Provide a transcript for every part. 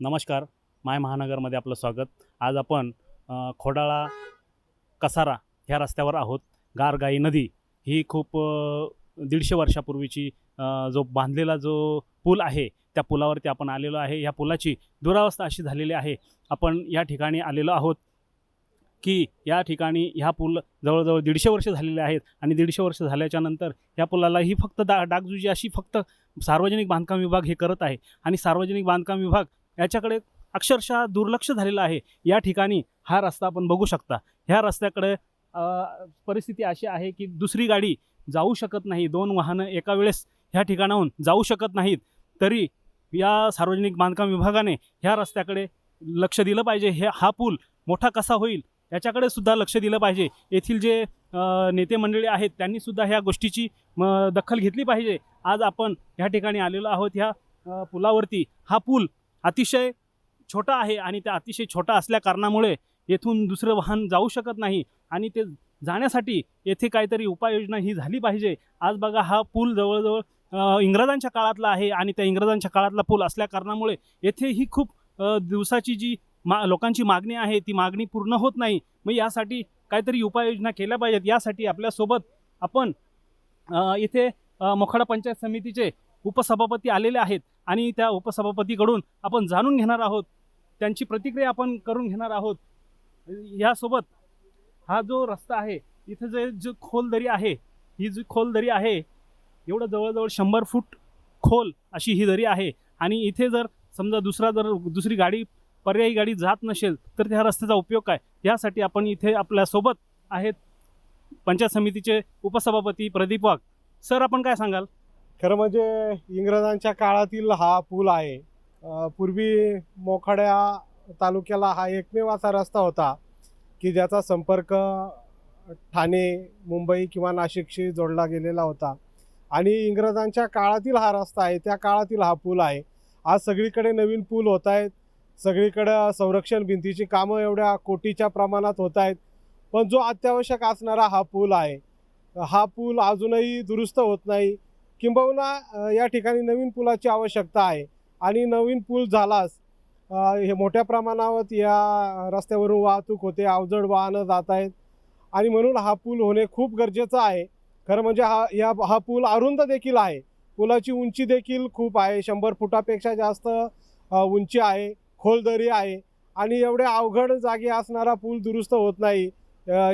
नमस्कार. माय महानगरमध्ये आपलं स्वागत. आज आपण खोडाळा कसारा ह्या रस्त्यावर आहोत. गारगाई नदी ही खूप दीडशे वर्षापूर्वीची जो बांधलेला जो पूल आहे त्या पुलावरती आपण आलेलो आहे. ह्या पुलाची दुरावस्था अशी झालेली आहे. आपण या ठिकाणी आलेलो आहोत की या ठिकाणी ह्या पूल जवळजवळ दीडशे वर्ष झालेले आहेत आणि दीडशे वर्ष झाल्याच्यानंतर ह्या पुलाला ही फक्त दा डागजुजी अशी फक्त सार्वजनिक बांधकाम विभाग हे करत आहे. आणि सार्वजनिक बांधकाम विभाग याच्याकडे अक्षरशः दुर्लक्ष झालेलं आहे. या ठिकाणी हा रस्ता आपण बघू शकता. ह्या रस्त्याकडे परिस्थिती अशी आहे की दुसरी गाडी जाऊ शकत नाही. दोन वाहनं एका वेळेस ह्या ठिकाणाहून जाऊ शकत नाहीत. तरी या सार्वजनिक बांधकाम विभागाने ह्या रस्त्याकडे लक्ष दिलं पाहिजे. हे हा पूल मोठा कसा होईल याच्याकडे सुद्धा लक्ष दिलं पाहिजे. येथील जे नेते मंडळी आहेत त्यांनी सुद्धा ह्या गोष्टीची म, दखल घेतली पाहिजे. आज आपण ह्या ठिकाणी आलेलो आहोत. ह्या पुलावरती हा पूल अतिशय छोटा आहे आणि त्या अतिशय छोटा असल्या कारणामुळे येथून दुसरं वाहन जाऊ शकत नाही आणि ते जाण्यासाठी येथे काहीतरी उपाययोजना ही झाली पाहिजे. आज बघा हा पूल जवळजवळ इंग्रजांच्या काळातला आहे आणि त्या इंग्रजांच्या काळातला पूल असल्या कारणामुळे येथे ही खूप दिवसाची जी मा लोकांची मागणी आहे ती मागणी पूर्ण होत नाही. मग यासाठी काहीतरी उपाययोजना केल्या पाहिजेत. यासाठी आपल्यासोबत आपण इथे मोखाडा पंचायत समितीचे उपसभापती आलेले आहेत आणि त्या उपसभापतीकडून आपण जाणून घेणार आहोत. त्यांची प्रतिक्रिया आपण करून घेणार आहोत. यासोबत हा जो रस्ता आहे इथं जे जो खोल दरी आहे ही जी खोल दरी आहे एवढं जवळजवळ शंभर फूट खोल अशी ही दरी आहे. आणि इथे जर समजा दुसरा जर दुसरी गाडी पर्यायी गाडी जात नसेल तर त्या रस्त्याचा उपयोग काय? यासाठी आपण इथे आपल्यासोबत आहेत पंचायत समितीचे उपसभापती प्रदीप वाघ. सर आपण काय सांगाल? खरं म्हणजे इंग्रजांच्या काळातील हा पूल आहे. पूर्वी मोखाड्या तालुक्याला हा एकमेव असा रस्ता होता की ज्याचा संपर्क ठाणे मुंबई किंवा नाशिकशी जोडला गेलेला होता. आणि इंग्रजांच्या काळातील हा रस्ता आहे त्या काळातील हा पूल आहे. आज सगळीकडे नवीन पूल होत आहेत सगळीकडं संरक्षण भिंतीची कामं एवढ्या कोटीच्या प्रमाणात होत आहेत पण जो अत्यावश्यक असणारा हा पूल आहे हा पूल अजूनही दुरुस्त होत नाही. किंबहुना या ठिकाणी नवीन पुलाची आवश्यकता आहे. आणि नवीन पूल झालाच हे मोठ्या प्रमाणावर या रस्त्यावरून वाहतूक होते अवजड वाहनं जात आहेत. आणि म्हणून हा पूल होणे खूप गरजेचं आहे. खरं म्हणजे हा या हा पूल अरुंद देखील आहे. पुलाची उंची देखील खूप आहे. शंभर फुटापेक्षा जास्त उंची आहे. खोल दरी आहे. आणि एवढ्या अवघड जागी असणारा पूल दुरुस्त होत नाही.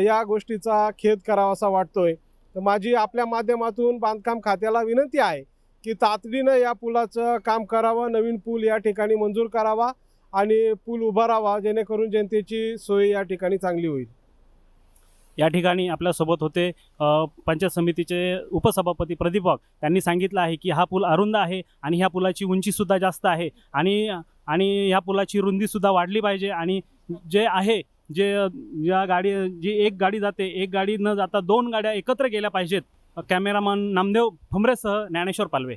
या गोष्टीचा खेद करावासा वाटतोय. तर माझी आपल्या माध्यमातून बांधकाम खात्याला विनंती आहे की तातडीनं या पुलाचं काम करावं नवीन पूल या ठिकाणी मंजूर करावा आणि पूल उभारावा जेणेकरून जनतेची सोय या ठिकाणी चांगली होईल. या ठिकाणी आपल्यासोबत होते पंचायत समितीचे उपसभापती प्रदीप वाघ. त्यांनी सांगितलं आहे की हा पूल अरुंद आहे आणि ह्या पुलाची उंचीसुद्धा जास्त आहे आणि आणि ह्या पुलाची रुंदीसुद्धा वाढली पाहिजे आणि जे आहे जे ज्या गाडी जी एक गाडी जाते एक गाडी न जाता दोन गाड्या एकत्र गेल्या पाहिजेत. कॅमेरामन नामदेव भमरेसह ज्ञानेश्वर पालवे.